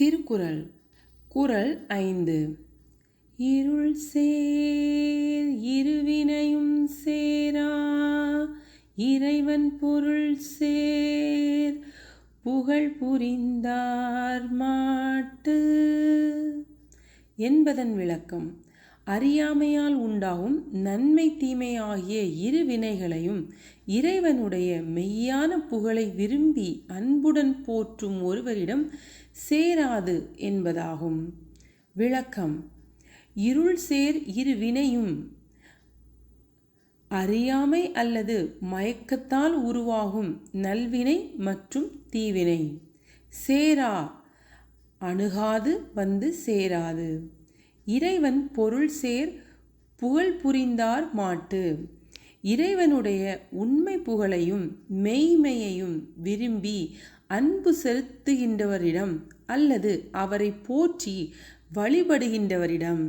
திருக்குறள். குறள் ஐந்து. இருள் சேர் இருவினையும் சேரா. இறைவன் பொருள் சேர் புகழ் புரிந்தார் மாட்டு. என்பதன் விளக்கம். அறியாமையால் உண்டாகும் நன்மை தீமை ஆகிய இரு வினைகளையும் இறைவனுடைய மெய்யான புகழை விரும்பி அன்புடன் போற்றும் ஒருவரிடம் சேராது என்பதாகும். விளக்கம். இருள் சேர் இரு வினையும் அறியாமை அல்லது மயக்கத்தால் உருவாகும் நல்வினை மற்றும் தீவினை. சேரா. அணுகாது வந்து சேராது. இறைவன் பொருள் சேர் புகழ் புரிந்தார் மாட்டு. இறைவனுடைய உண்மை புகழையும் மெய்மையையும் விரும்பி அன்பு செலுத்துகின்றவரிடம் அல்லது அவரை போற்றி வழிபடுகின்றவரிடம்.